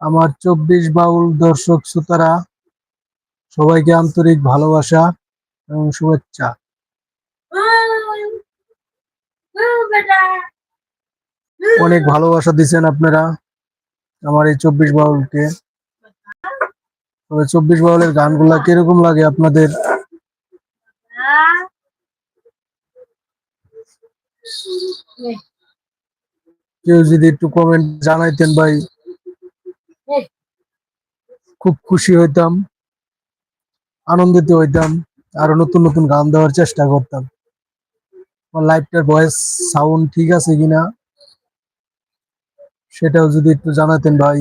আমার চব্বিশ বাউল দর্শক শ্রোতারা, সবাইকে আন্তরিক ভালোবাসা এবং শুভেচ্ছা। অনেক ভালোবাসা দিচ্ছেন আপনারা আমার এই চব্বিশ বাউলকে। তবে চব্বিশ বাউলের গানগুলা কীরকম লাগে আপনাদের? কেউ যদি একটু কমেন্ট জানাইতেন ভাই। খুব খুশি হইতাম, আনন্দিত হইতাম, আরও নতুন নতুন গান দেওয়ার চেষ্টা করতাম। লাইভটার ভয়েস সাউন্ড ঠিক আছে কিনা, সেটাও যদি একটু জানাতেন ভাই।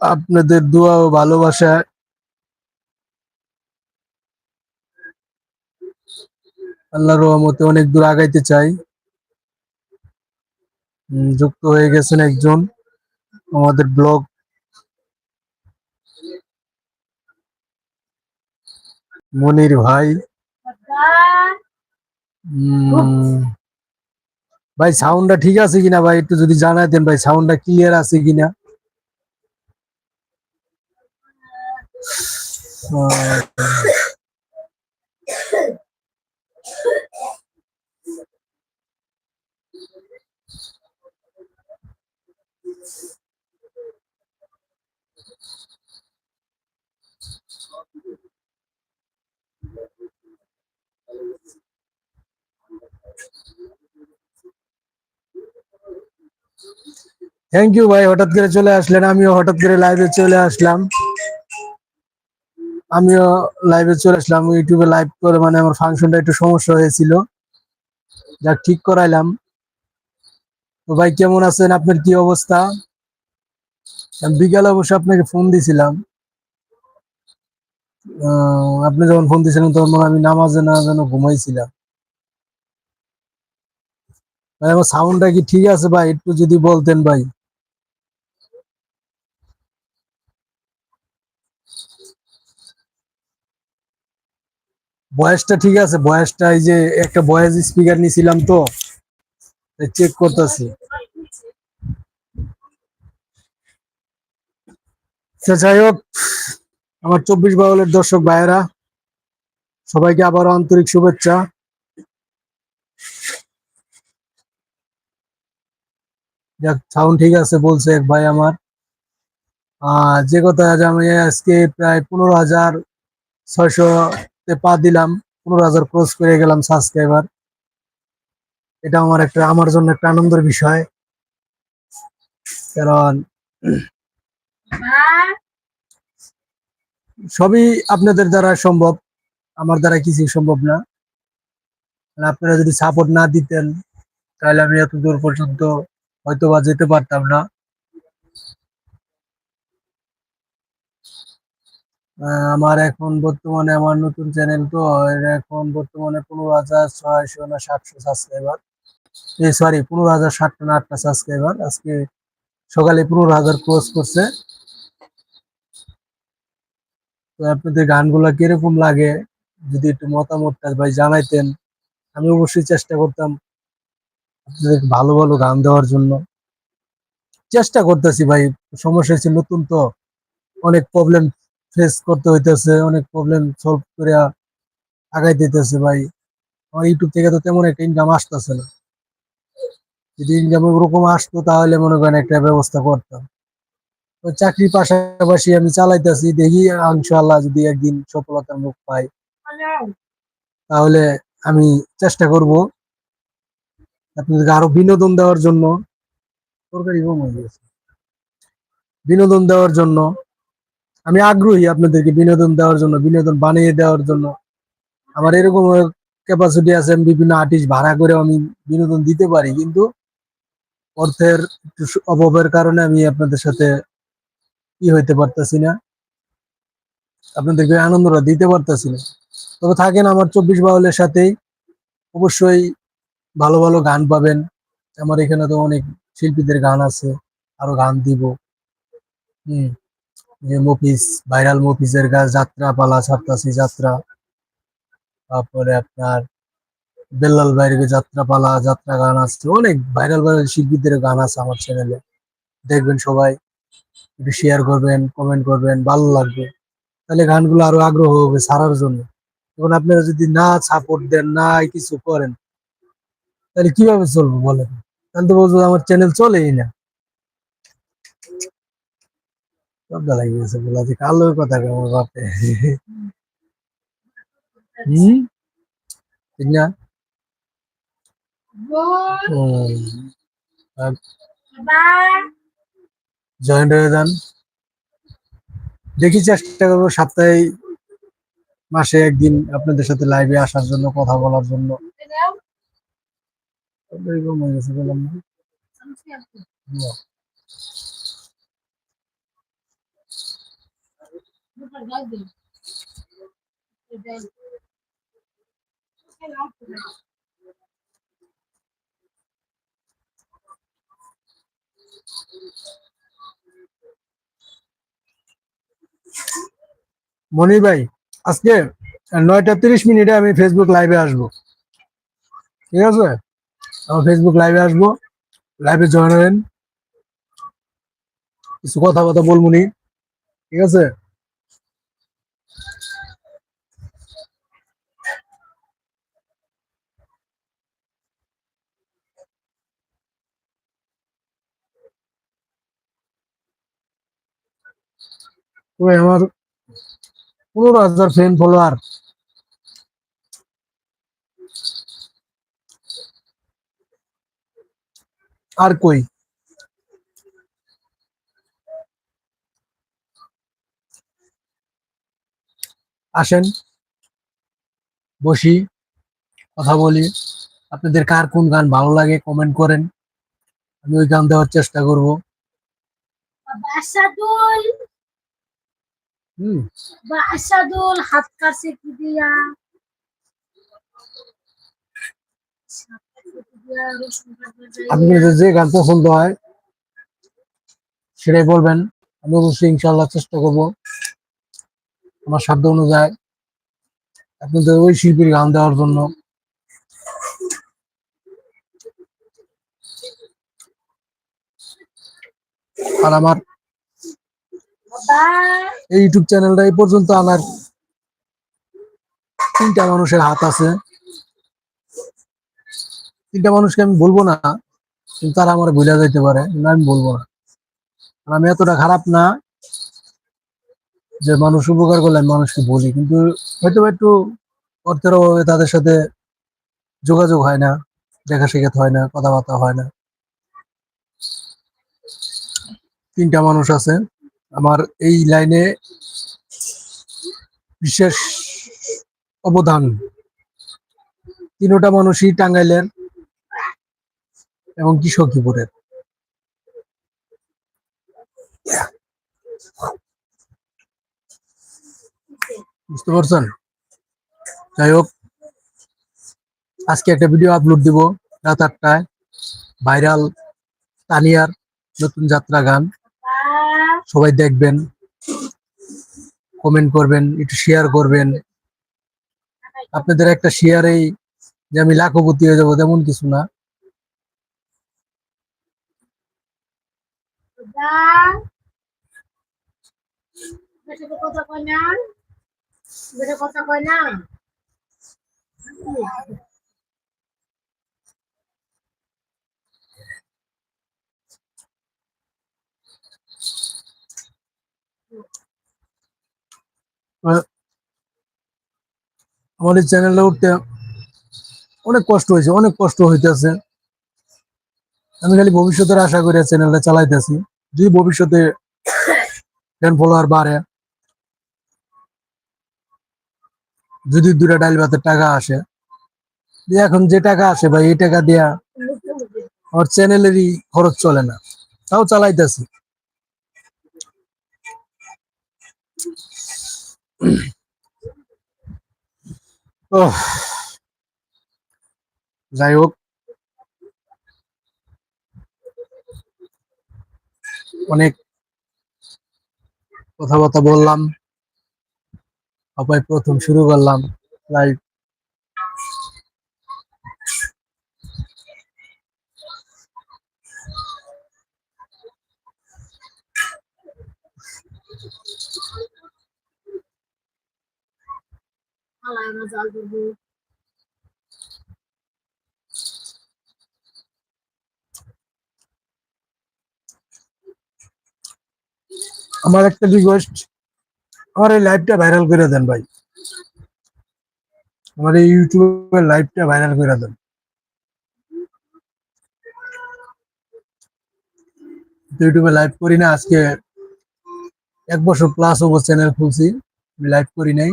আপনাদের দোয়া ও ভালোবাসা, আল্লাহর রহমতে অনেক দূর আগাইতে চাই। যুক্ত হয়ে গেছেন একজন আমাদের ব্লগ। মনির ভাই। ভাই সাউন্ডটা ঠিক আছে কিনা ভাই? একটু যদি জানাই জানাতেন ভাই সাউন্ডটা ক্লিয়ার আছে কিনা? থ্যাংক ইউ ভাই। হঠাৎ করে চলে আসলেন। আমিও হঠাৎ করে লাইভে চলে আসলাম। আমিও লাইভে চলে আসলাম। ইউটিউবে লাইভ করে মানে আমার ফাংশনটা একটু সমস্যা হয়েছিল। যাক, ঠিক করাইলাম। তো ভাই, কেমন আছেন? আপনার কি অবস্থা? বিকালে অবশ্য আপনাকে ফোন দিছিলাম। আপনি যখন ফোন দিয়েছিলেন তখন মনে আমি নামাজে না যেন ঘুমাইছিলাম। ভাই আমার সাউন্ডটা কি ঠিক আছে ভাই? একটু যদি বলতেন ভাই। বয়সটা ঠিক আছে? বয়সটা এই যে একটা ভয়েস স্পিকার নিছিলাম তো চেক করতেছি। আচ্ছা, যাই হোক। আমার চব্বিশ বাউলের দর্শক ভাইয়েরা, সবাইকে আবারও আন্তরিক শুভেচ্ছা। যাক সাউন্ড ঠিক আছে বলছে এক ভাই আমার। যে কথা আজ আমি আজকে প্রায় পনেরো হাজার ছয়শো পা দিলাম, পনেরো হাজার ক্রস করে গেলাম সাবস্ক্রাইবার এটা আমার একটা, আমার জন্য একটা আনন্দের বিষয়। কারণ সবই আপনাদের দ্বারা সম্ভব। আমার দ্বারা কিছুই সম্ভব না। আপনারা যদি সাপোর্ট না দিতেন, তাহলে আমি এত দূর পর্যন্ত হয়তো বা যেতে পারতাম না। আমার এখন বর্তমানে আমার নতুন চ্যানেল তো এখন বর্তমানে পনেরো হাজার ছয়শো না সাতশো সাবস্ক্রাইবার সরি পনেরো হাজার ষাটটা না আটটা সাবস্ক্রাইবার আজকে সকালে পনেরো হাজার ক্রস করছে। আপনাদের গানগুলা কীরকম লাগে? যদি একটু মতামতটা ভাই জানাইতেন, আমি অবশ্যই চেষ্টা করতাম আপনাদের ভালো ভালো গান দেওয়ার জন্য। চেষ্টা করতেছি ভাই, সমস্যা হচ্ছে নতুন তো, অনেক প্রবলেম ফেস করতে হইতেছে, অনেক প্রবলেম সলভ করে আগাই দিতেছে ভাই। আমার ইউটিউব থেকে তো তেমন একটা ইনকাম আসতেছে না। যদি ইনকাম ওরকম আসতো তাহলে মনে করেন একটা ব্যবস্থা করতাম। চাকরির পাশাপাশি আমি চালাইতেছি, দেখি ইনশাআল্লাহ যদি একদিন সফলতার মুখ পাই। তাহলে আমি চেষ্টা করব আপনাদেরকে আরও বিনোদন দেওয়ার জন্য। তরকারি কম হয়ে গেছে। বিনোদন দেওয়ার জন্য। আমি আগ্রহী আপনাদেরকে বিনোদন দেওয়ার জন্য, বিনোদন বানিয়ে দেওয়ার জন্য। আমার এরকম ক্যাপাসিটি আছে, আমি বিভিন্ন আর্টিস্ট ভাড়া করে আমি বিনোদন দিতে পারি। কিন্তু অর্থের অভাবের কারণে আমি আপনাদের সাথে ই হইতে পারতেছি না। আপনাদেরকে আনন্দটা দিতে পারতেছি না। তবে থাকেন আমার চব্বিশ বাউলের সাথেই। অবশ্যই ভালো ভালো গান পাবেন। আমার এখানে তো অনেক শিল্পীদের গান আছে। আরও গান দিব। হম যে ভাইরাল মফিসের গাছ যাত্রা পালা ছাপতাছি যাত্রা। তারপরে আপনার বেল্লাল বাইরে যাত্রাপালা যাত্রা গান আছে। অনেক ভাইরাল ভাইরাল শিল্পীদের গান আছে আমার চ্যানেলে দেখবেন সবাই। একটু শেয়ার করবেন কমেন্ট করবেন ভালো লাগবে। তাহলে গানগুলো আরও আগ্রহ হবে সারার জন্য। এখন আপনারা যদি না সাপোর্ট দেন না কিছু করেন তাহলে কীভাবে চলবো বলেন? তাহলে তো বলব আমার চ্যানেল চলেই না। লাগে গেছে বলা যে কালো কথা কেমন বাপে। হম? ঠিক না? জয়েন্ট হয়ে যান। দেখি চেষ্টা করব সপ্তাহে মাসে একদিন আপনাদের সাথে লাইভে আসার জন্য, কথা বলার জন্য। এরকম হয়ে গেছে বললাম না? না। মনি ভাই, আজকে নয়টা তিরিশ মিনিটে আমি ফেসবুক লাইভে আসব। ঠিক আছে? আমার ফেসবুক লাইভে আসব। লাইভে জয়েন হবেন। কিছু কথা বলব নি। ঠিক আছে? আমার পনেরো হাজার ফ্রেন্ড ফলোয়ার আর কই? আসেন, বসি, কথা বলি। আপনাদের কার কোন গান ভালো লাগে কমেন্ট করেন। আমি ওই গান দেওয়ার চেষ্টা করব। হুম বাসাদুল হাত কাছে কি দিয়া আপনাদের যে গান পছন্দ হয় সেটাই বলবেন। আমি অবশ্যই ইনশাল্লাহ চেষ্টা করব। আমার সাধ্য অনুযায়ী। আপনাদের ওই শিল্পীর গান দেওয়ার জন্য। আর আমার এই ইউটিউব চ্যানেলটা এই পর্যন্ত আনার তিনটা মানুষের হাত আছে। তিনটা মানুষকে আমি বলব না, কিন্তু তারা আমার ভুলে যাইতে পারে আমি বলব না। আমি এতটা খারাপ না যে মানুষ উপকার করলে আমি মানুষকে বলি, কিন্তু হয়তো একটু অর্থের অভাবে তাদের সাথে যোগাযোগ হয় না দেখা শেখাত হয় না, কথাবার্তা হয় না। তিনটা মানুষ আছে। আমার এই লাইনে বিশেষ অবদান। তিনোটা মানুষই টাঙ্গাইলের এবং কি বুঝতে পারছেন? যাই হোক, আজকে একটা ভিডিও আপলোড দিব রাত আটটায়। ভাইরাল তানিয়ার নতুন যাত্রা গান। সবাই দেখবেন কমেন্ট করবেন, একটু শেয়ার করবেন। আপনাদের একটা শেয়ারেই যে আমি লাখপতি হয়ে যাব তেমন কিছু না। কথা কয় না? কথা কয় না? আমাদের চ্যানেলে উঠতে অনেক কষ্ট হয়েছে, অনেক কষ্ট হইতেছে। আমি খালি ভবিষ্যতের আশা করে চ্যানেলটা চালাইতেছি। যদি ভবিষ্যতে ফ্যান ফলোয়ার বাড়ে, যদি দুটা ডাইল ভাতের টাকা আসে এখন যে টাকা আসে ভাই, এই টাকা দিয়া আমার চ্যানেলেরই খরচ চলে না। তাও চালাইতেছি। যাই হোক অনেক কথাবার্তা বললাম। সবাই প্রথম শুরু করলাম। লাইভ ফালায় না জল করব আমার একটা রিকোয়েস্ট আমার এই লাইভটা ভাইরাল করে দেন ভাই। আমার এই ইউটিউবের লাইভটা ভাইরাল করে দেন। ইউটিউবে লাইভ করি না, আজকে এক বছর প্লাস হব চ্যানেল খুলছি। লাইভ করি নাই।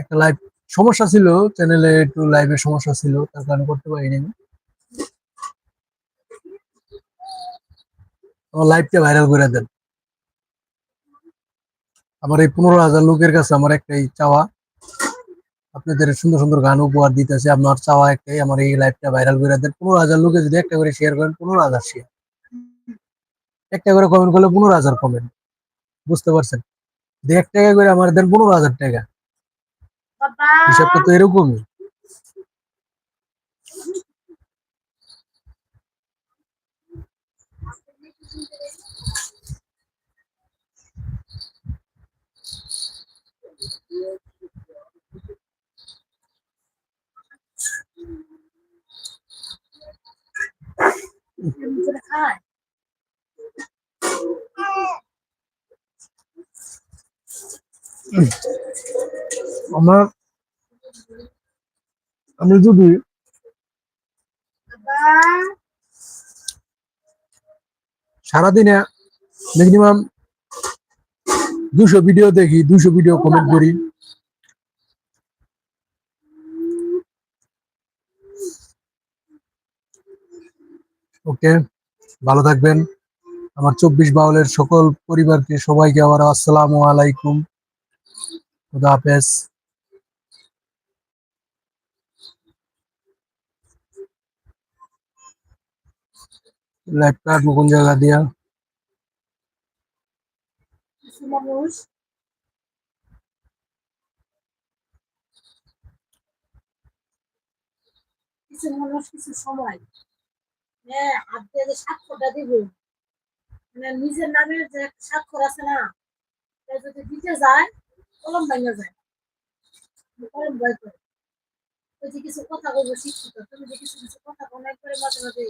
একটা লাইভ সমস্যা ছিল চ্যানেলে একটু লাইভের সমস্যা ছিল, তার কারণে করতে পারিনি লাইভটা ভাইরাল করে দেন। আমার এই পনেরো হাজার লোকের কাছে আমার একটাই চাওয়া। আপনাদের সুন্দর সুন্দর গান উপহার দিতেছে, আপনার চাওয়া একটাই। আমার এই লাইভটা ভাইরাল করে দেন। পনেরো হাজার লোকে যদি একটা করে শেয়ার করেন, পনেরো হাজার শেয়ার একটা করে কমেন্ট করলে পনেরো হাজার কমেন্ট বুঝতে পারছেন? এক টাকা করে আমার দেন পনেরো হাজার টাকা। হিসাবটা তো এরকমই। আমার আমি যদি সারাদিনে মিনিমাম দুশো ভিডিও দেখি, দুশো ভিডিও কমেন্ট করি। ওকে ভালো থাকবেন। আমার চব্বিশ বাউলের সকল পরিবারকে, সবাইকে আবার আসসালামু আলাইকুম। খুদা হাফেজ। লাইভ কাটবো কোন জায়গা দিয়া কিছু মানুষ কিছু দিব মানে নিজের নামের যে আছে না যদি যায় কলম যায় কলম যে কিছু কথা বলব শিক্ষিত তুমি যে কিছু কিছু কথা বলো একবারে মাঝে মাঝে